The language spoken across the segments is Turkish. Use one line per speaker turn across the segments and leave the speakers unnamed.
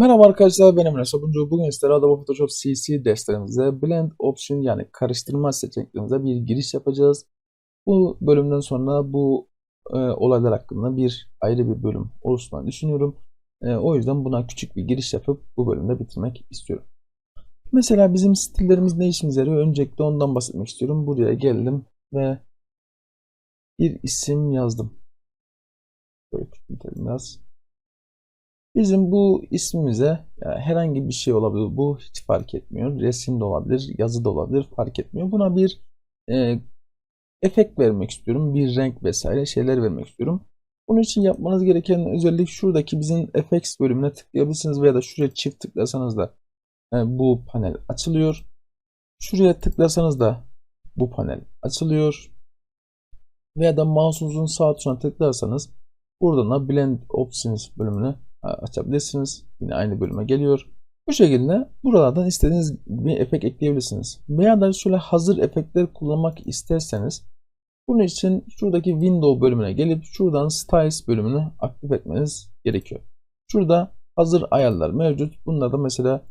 Merhaba arkadaşlar benim Emre Sabuncu. Bugün sizlere Adobe Photoshop CC derslerimize Blend Option yani karıştırma seçeneklerimize bir giriş yapacağız. Bu bölümden sonra bu e, olaylar hakkında bir ayrı bir bölüm oluşturmayı düşünüyorum. E, o yüzden buna küçük bir giriş yapıp bu bölümde bitirmek istiyorum. Mesela bizim stillerimiz ne işimize yarıyor? Öncelikle ondan bahsetmek istiyorum. Buraya geldim ve bir isim yazdım. Böyle küçültelim biraz. Bizim bu ismimize yani herhangi bir şey olabilir. Bu hiç fark etmiyor. Resim de olabilir, yazı da olabilir. Fark etmiyor. Buna bir e, efekt vermek istiyorum. Bir renk vesaire şeyler vermek istiyorum. Bunun için yapmanız gereken özellik şuradaki bizim Effects bölümüne tıklayabilirsiniz veya da şuraya çift tıklasanız da e, bu panel açılıyor. Şuraya tıklasanız da bu panel açılıyor. Veya da mouse'unuzun sağ tuşuna tıklarsanız buradan da Blend Options bölümüne açabilirsiniz. Yine aynı bölüme geliyor. Bu şekilde buralardan istediğiniz bir efekt ekleyebilirsiniz. Veya da şöyle hazır efektler kullanmak isterseniz bunun için şuradaki Window bölümüne gelip şuradan Styles bölümünü aktif etmeniz gerekiyor. Şurada hazır ayarlar mevcut. Bunlarda mesela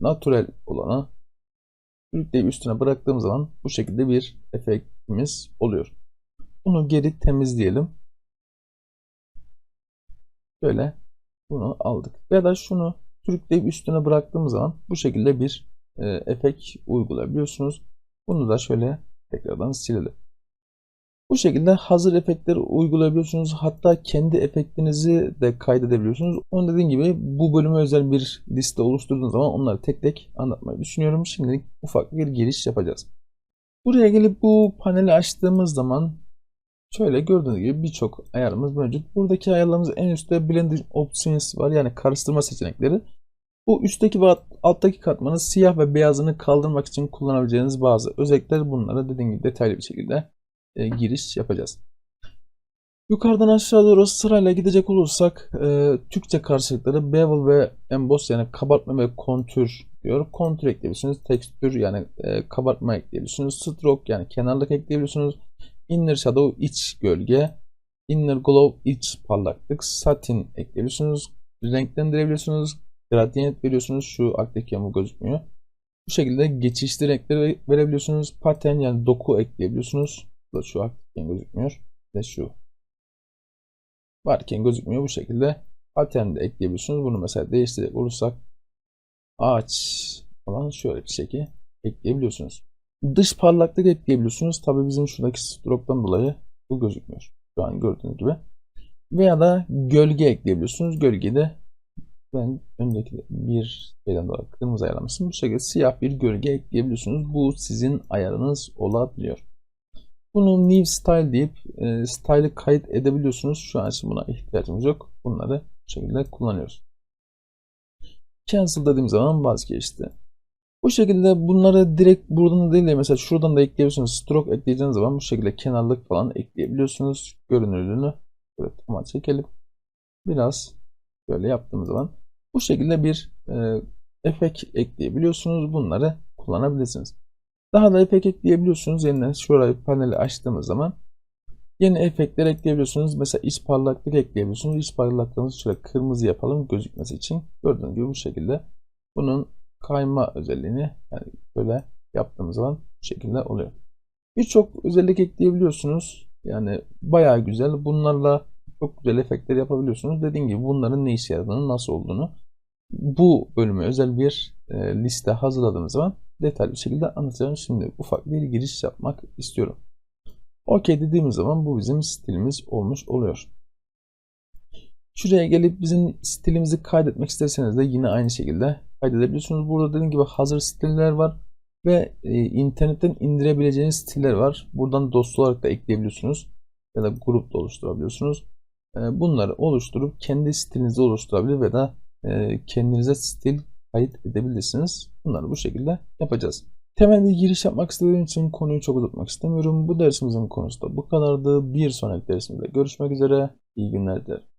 Natural olanı sürükleyip üstüne bıraktığım zaman bu şekilde bir efektimiz oluyor. Bunu geri temizleyelim. Böyle bunu aldık. Ya da şunu sürükleyip üstüne bıraktığımız zaman bu şekilde bir e, efekt uygulayabiliyorsunuz. Bunu da şöyle tekrardan silelim. Bu şekilde hazır efektleri uygulayabiliyorsunuz. Hatta kendi efektinizi de kaydedebiliyorsunuz. Onun dediğim gibi bu bölüme özel bir liste oluşturduğunuz zaman onları tek tek anlatmayı düşünüyorum. Şimdilik ufak bir giriş yapacağız. Buraya gelip bu paneli açtığımız zaman Şöyle gördüğünüz gibi birçok ayarımız mevcut. Buradaki ayarlarımız en üstte Blending Options var yani karıştırma seçenekleri. Bu üstteki ve alttaki katmanın siyah ve beyazını kaldırmak için kullanabileceğiniz bazı özellikler bunlara dediğim gibi detaylı bir şekilde e, giriş yapacağız. Yukarıdan aşağı doğru sırayla gidecek olursak e, Türkçe karşılıkları bevel ve emboss yani kabartma ve kontür diyor. Kontür ekleyebilirsiniz. Tekstür yani e, kabartma ekleyebilirsiniz. Stroke yani kenarlık ekleyebilirsiniz. Inner Shadow iç gölge. Inner Glow iç parlaklık. Satin ekleyebiliyorsunuz. Renklendirebiliyorsunuz. Gradient veriyorsunuz. Şu alttaki yamuk gözükmüyor. Bu şekilde geçişli renkleri verebiliyorsunuz. Pattern yani doku ekleyebiliyorsunuz. Bu da şu alttaki gözükmüyor. Ve şu varken gözükmüyor. Bu şekilde pattern de ekleyebiliyorsunuz. Bunu mesela değiştirecek olursak ağaç falan şöyle bir şekilde ekleyebiliyorsunuz. Dış parlaklık ekleyebiliyorsunuz. Tabi bizim şuradaki stroke'dan dolayı bu gözükmüyor. Şu an gördüğünüz gibi. Veya da gölge ekleyebiliyorsunuz. Gölgeyi de ben öndeki bir şeyden dolayı kırmızı ayarlamışım. Bu şekilde siyah bir gölge ekleyebiliyorsunuz. Bu sizin ayarınız olabiliyor. Bunu new style deyip e, style'ı kayıt edebiliyorsunuz. Şu an için buna ihtiyacımız yok. Bunları bu şekilde kullanıyoruz. Cancel dediğim zaman vazgeçti. Bu şekilde bunları direkt buradan değil de mesela şuradan da ekleyebiliyorsunuz. Stroke ekleyeceğiniz zaman bu şekilde kenarlık falan ekleyebiliyorsunuz. Görünürlüğünü böyle tama çekelim. Biraz böyle yaptığımız zaman bu şekilde bir e, efekt ekleyebiliyorsunuz. Bunları kullanabilirsiniz. Daha da efekt ekleyebiliyorsunuz. Yeniden şurayı paneli açtığımız zaman yeni efektler ekleyebiliyorsunuz. Mesela iç parlaklık ekleyebiliyorsunuz. İç parlaklığımızı şöyle kırmızı yapalım gözükmesi için. Gördüğünüz gibi bu şekilde bunun kayma özelliğini yani böyle yaptığımız zaman bu şekilde oluyor. Birçok özellik ekleyebiliyorsunuz. Yani bayağı güzel. Bunlarla çok güzel efektler yapabiliyorsunuz. Dediğim gibi bunların ne işe yaradığını, nasıl olduğunu bu bölüme özel bir e, liste hazırladığımız zaman detaylı bir şekilde anlatacağım. Şimdi ufak bir giriş yapmak istiyorum. OK dediğimiz zaman bu bizim stilimiz olmuş oluyor. Şuraya gelip bizim stilimizi kaydetmek isterseniz de yine aynı şekilde kaydedebiliyorsunuz. Burada dediğim gibi hazır stiller var ve e, internetten indirebileceğiniz stiller var. Buradan dosya olarak da ekleyebiliyorsunuz ya da grup da oluşturabiliyorsunuz. E, bunları oluşturup kendi stilinizi oluşturabilir ve da e, kendinize stil kayıt edebilirsiniz. Bunları bu şekilde yapacağız. Temel bir giriş yapmak istediğim için konuyu çok uzatmak istemiyorum. Bu dersimizin konusu da bu kadardı. Bir sonraki dersimizde görüşmek üzere. İyi günler dilerim.